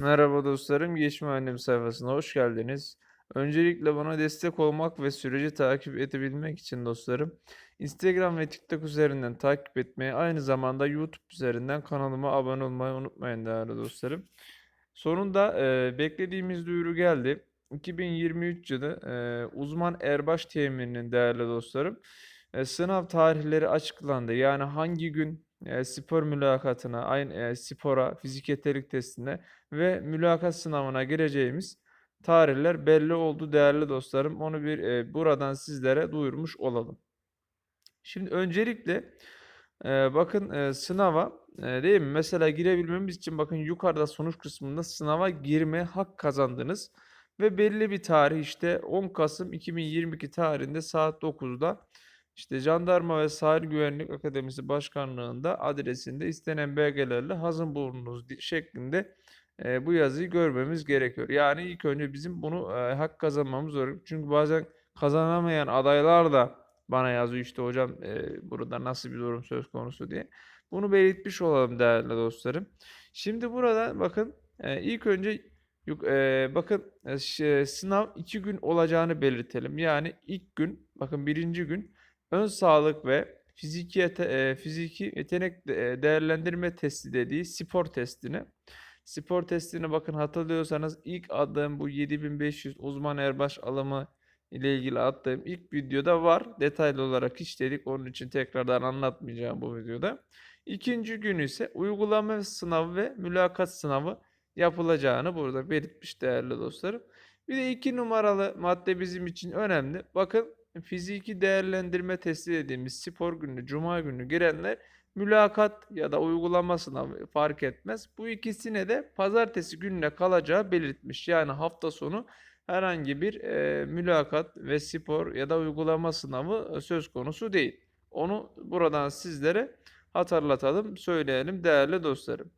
Merhaba dostlarım, Geçme Annem sayfasına hoş geldiniz. Öncelikle bana destek olmak ve süreci takip edebilmek için dostlarım, Instagram ve TikTok üzerinden takip etmeyi, aynı zamanda YouTube üzerinden kanalıma abone olmayı unutmayın değerli dostlarım. Sonunda e, beklediğimiz duyuru geldi. 2023 yılı e, uzman erbaş temininin değerli dostlarım e, sınav tarihleri açıklandı. Yani hangi gün e, spor mülakatına, aynı e, spora, fizik yetenek testine ve mülakat sınavına gireceğimiz tarihler belli oldu değerli dostlarım. Onu bir e, buradan sizlere duyurmuş olalım. Şimdi öncelikle bakın sınava değil mi? Mesela girebilmemiz için bakın yukarıda sonuç kısmında sınava girme hak kazandınız. Ve belli bir tarih işte 10 Kasım 2022 tarihinde saat 9'da işte Jandarma ve Sahil Güvenlik Akademisi Başkanlığında adresinde istenen belgelerle hazır bulununuz şeklinde e, bu yazıyı görmemiz gerekiyor. Yani ilk önce bizim bunu e, hak kazanmamız gerekiyor. Çünkü bazen kazanamayan adaylar da bana yazıyor işte hocam e, burada nasıl bir durum söz konusu diye. Bunu belirtmiş olalım değerli dostlarım. Şimdi burada bakın e, ilk önce e, bakın e, sınav iki gün olacağını belirtelim. Yani ilk gün bakın birinci gün ön sağlık ve fiziki yete- e, fiziki yetenek e, değerlendirme testi dediği spor testini Spor testine bakın hatırlıyorsanız ilk aldığım bu 7500 uzman erbaş alımı ile ilgili attığım ilk videoda var. Detaylı olarak işledik. Onun için tekrardan anlatmayacağım bu videoda. İkinci gün ise uygulama sınavı ve mülakat sınavı yapılacağını burada belirtmiş değerli dostlarım. Bir de iki numaralı madde bizim için önemli. Bakın fiziki değerlendirme testi dediğimiz spor günü, cuma günü girenler mülakat ya da uygulama sınavı fark etmez. Bu ikisine de pazartesi gününe kalacağı belirtmiş. Yani hafta sonu herhangi bir e, mülakat ve spor ya da uygulama sınavı e, söz konusu değil. Onu buradan sizlere hatırlatalım, söyleyelim değerli dostlarım.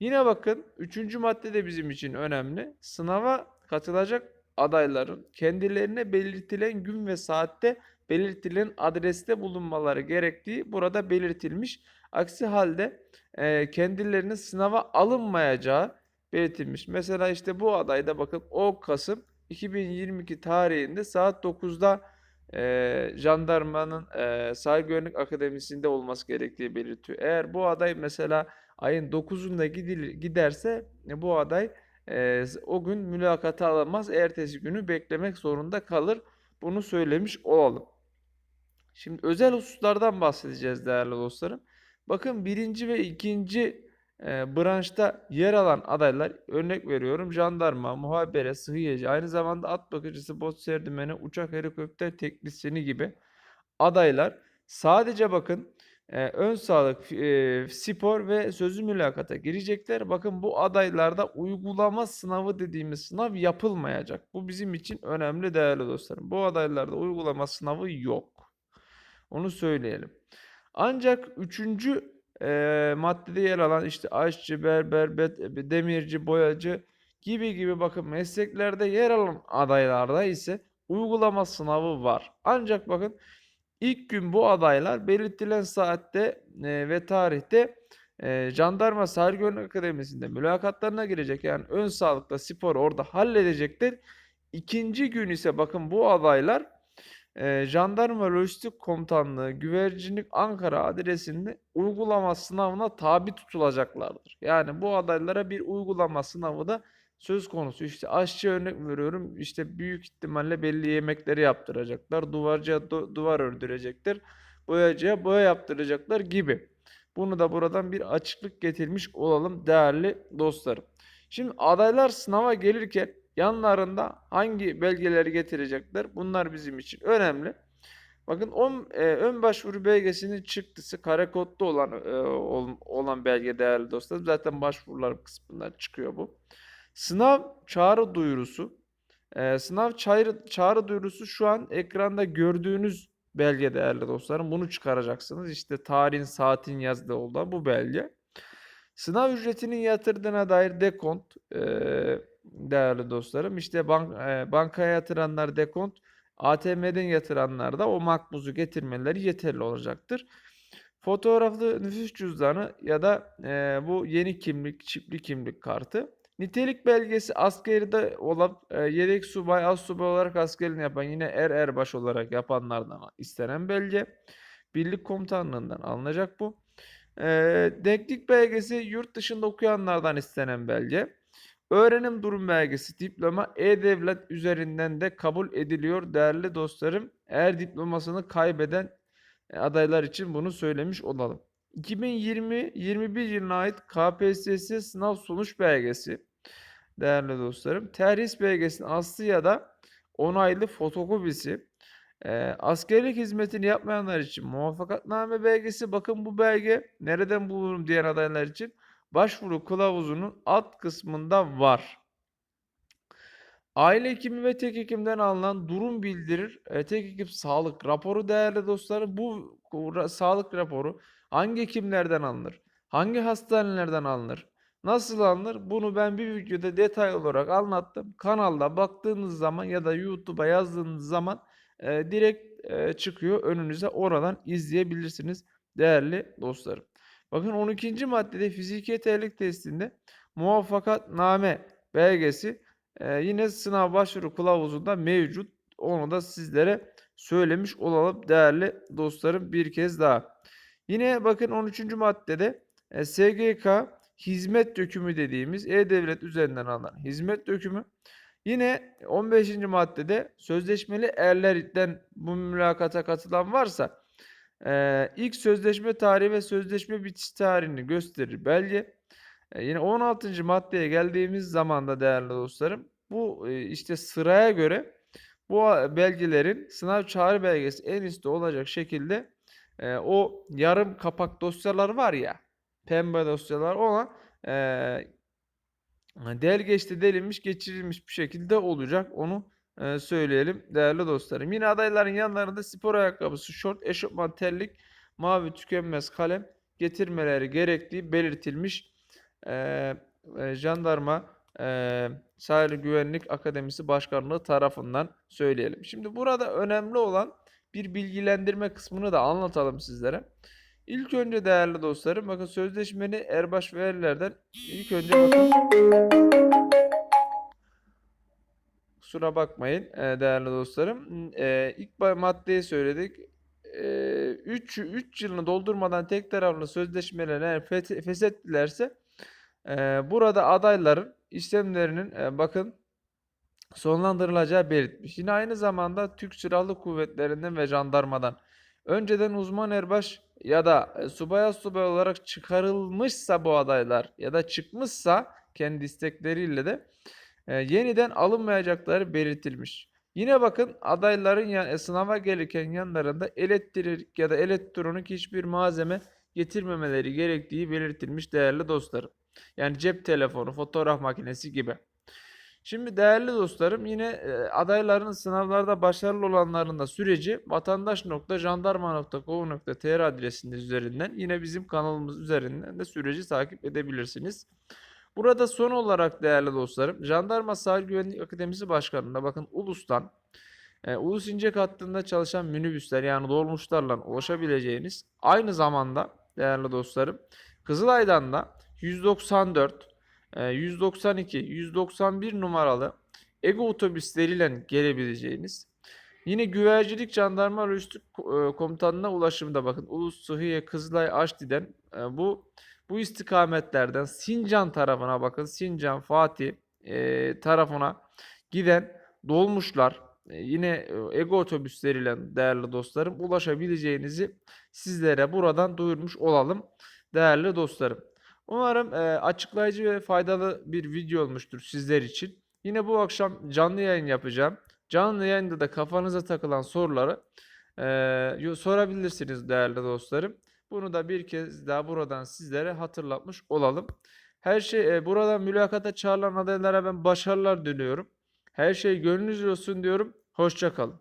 Yine bakın üçüncü madde de bizim için önemli. Sınava katılacak adayların kendilerine belirtilen gün ve saatte belirtilen adreste bulunmaları gerektiği burada belirtilmiş. Aksi halde e, kendilerinin sınava alınmayacağı belirtilmiş. Mesela işte bu adayda bakın 10 Kasım 2022 tarihinde saat 9'da e, jandarmanın e, Sahil Güvenlik Akademisi'nde olması gerektiği belirtiyor. Eğer bu aday mesela ayın 9'unda gidilir, giderse e, bu aday o gün mülakata alamaz. Ertesi günü beklemek zorunda kalır. Bunu söylemiş olalım. Şimdi özel hususlardan bahsedeceğiz değerli dostlarım. Bakın birinci ve ikinci e, branşta yer alan adaylar örnek veriyorum jandarma, muhabere, sıhhiyeci, aynı zamanda at bakıcısı, bot serdimeni, uçak helikopter teknisyeni gibi adaylar sadece bakın e, ön sağlık, e, spor ve sözlü mülakata girecekler. Bakın bu adaylarda uygulama sınavı dediğimiz sınav yapılmayacak. Bu bizim için önemli değerli dostlarım. Bu adaylarda uygulama sınavı yok. Onu söyleyelim. Ancak üçüncü eee, maddede yer alan işte aşçı, berber, bet- demirci, boyacı gibi gibi bakın mesleklerde yer alan adaylarda ise uygulama sınavı var. Ancak bakın ilk gün bu adaylar belirtilen saatte e, ve tarihte e, Jandarma Sahil Güvenlik Akademisi'nde mülakatlarına girecek. Yani ön sağlıkla spor orada halledecekler. İkinci gün ise bakın bu adaylar e, Jandarma Lojistik Komutanlığı Güvercinlik Ankara adresinde uygulama sınavına tabi tutulacaklardır. Yani bu adaylara bir uygulama sınavı da söz konusu. İşte aşçı örnek veriyorum. İşte büyük ihtimalle belli yemekleri yaptıracaklar. Duvarcıya du- duvar ördürecekler. Boyacıya boya yaptıracaklar gibi. Bunu da buradan bir açıklık getirmiş olalım değerli dostlarım. Şimdi adaylar sınava gelirken yanlarında hangi belgeleri getirecekler? Bunlar bizim için önemli. Bakın on, e, ön başvuru belgesinin çıktısı kare kodlu olan e, ol- olan belge değerli dostlarım. Zaten başvurular kısmından çıkıyor bu. Sınav çağrı duyurusu. E, sınav çağrı, çağrı duyurusu şu an ekranda gördüğünüz belge değerli dostlarım. Bunu çıkaracaksınız. İşte tarihin, saatin yazdığı olan bu belge. Sınav ücretinin yatırdığına dair dekont eee, değerli dostlarım. İşte bank, eee, bankaya yatıranlar dekont, ATM'den yatıranlar da o makbuzu getirmeleri yeterli olacaktır. Fotoğraflı nüfus cüzdanı ya da eee, bu yeni kimlik, çipli kimlik kartı Nitelik belgesi askeride olan e, yedek subay, az subay olarak askerini yapan yine er erbaş olarak yapanlardan istenen belge. Birlik komutanlığından alınacak bu. E, denklik belgesi yurt dışında okuyanlardan istenen belge. Öğrenim durum belgesi diploma e-devlet üzerinden de kabul ediliyor değerli dostlarım. Eğer diplomasını kaybeden e, adaylar için bunu söylemiş olalım. 2020-21 yılına ait KPSS sınav sonuç belgesi değerli dostlarım. Terhis belgesinin aslı ya da onaylı fotokopisi. E, askerlik hizmetini yapmayanlar için muvaffakatname belgesi. Bakın bu belge nereden bulurum diyen adaylar için başvuru kılavuzunun alt kısmında var. Aile hekimi ve tek hekimden alınan durum bildirir. E, tek hekim sağlık raporu değerli dostlarım. Bu sağlık raporu hangi hekimlerden alınır? Hangi hastanelerden alınır? Nasıl alınır? Bunu ben bir videoda detaylı olarak anlattım. Kanalda baktığınız zaman ya da YouTube'a yazdığınız zaman e, direkt e, çıkıyor önünüze. Oradan izleyebilirsiniz değerli dostlarım. Bakın 12. maddede fiziki yeterlilik testinde muvaffakatname belgesi e, yine sınav başvuru kılavuzunda mevcut. Onu da sizlere söylemiş olalım değerli dostlarım bir kez daha. Yine bakın 13. maddede e, SGK hizmet dökümü dediğimiz e-devlet üzerinden alınan hizmet dökümü. Yine 15. maddede sözleşmeli erlerden bu mülakata katılan varsa ee, ilk sözleşme tarihi ve sözleşme bitiş tarihini gösterir belge. Ee, yine 16. maddeye geldiğimiz zaman da değerli dostlarım bu e, işte sıraya göre bu belgelerin sınav çağrı belgesi en üstte olacak şekilde e, o yarım kapak dosyalar var ya pembe dosyalar olan e, delgeçte delinmiş geçirilmiş bir şekilde olacak onu e, söyleyelim değerli dostlarım. Yine adayların yanlarında spor ayakkabısı, şort, eşofman, terlik, mavi tükenmez kalem getirmeleri gerektiği belirtilmiş. E, e, jandarma e, Sahil Güvenlik Akademisi Başkanlığı tarafından söyleyelim. Şimdi burada önemli olan bir bilgilendirme kısmını da anlatalım sizlere. İlk önce değerli dostlarım bakın sözleşmeli erbaş ve erlerden ilk önce bakın Kusura bakmayın e, değerli dostlarım. E, ilk maddeyi söyledik. 3 3 yılını doldurmadan tek taraflı sözleşmelerine eğer fe- feshettilerse e, burada adayların işlemlerinin e, bakın sonlandırılacağı belirtmiş. Yine aynı zamanda Türk Silahlı Kuvvetleri'nden ve jandarmadan önceden uzman erbaş ya da e, subay olarak çıkarılmışsa bu adaylar ya da çıkmışsa kendi istekleriyle de e, yeniden alınmayacakları belirtilmiş. Yine bakın adayların ya, e, sınava gelirken yanlarında elektrik ya da elektronik hiçbir malzeme getirmemeleri gerektiği belirtilmiş değerli dostlarım. Yani cep telefonu, fotoğraf makinesi gibi. Şimdi değerli dostlarım yine e, adayların sınavlarda başarılı olanların da süreci vatandaş.jandarma.gov.tr adresinde üzerinden yine bizim kanalımız üzerinden de süreci takip edebilirsiniz. Burada son olarak değerli dostlarım Jandarma Sahil Güvenlik Akademisi Başkanı'na bakın Ulus'tan e, Ulus İncek hattında çalışan minibüsler yani dolmuşlarla ulaşabileceğiniz aynı zamanda değerli dostlarım Kızılay'dan da 194, e, 192, 191 numaralı Ego otobüsleriyle gelebileceğiniz Yine güvercilik jandarma lojistik ko- e, komutanına ulaşımda bakın Ulus Sıhhiye Kızılay Aşti'den e, bu bu istikametlerden Sincan tarafına bakın. Sincan, Fatih e, tarafına giden dolmuşlar e, yine e, ego otobüsleriyle değerli dostlarım ulaşabileceğinizi sizlere buradan duyurmuş olalım değerli dostlarım. Umarım e, açıklayıcı ve faydalı bir video olmuştur sizler için. Yine bu akşam canlı yayın yapacağım. Canlı yayında da kafanıza takılan soruları e, sorabilirsiniz değerli dostlarım. Bunu da bir kez daha buradan sizlere hatırlatmış olalım. Her şey e, buradan mülakata çağrılan adaylara ben başarılar diliyorum. Her şey gönlünüzce olsun diyorum. Hoşça kalın.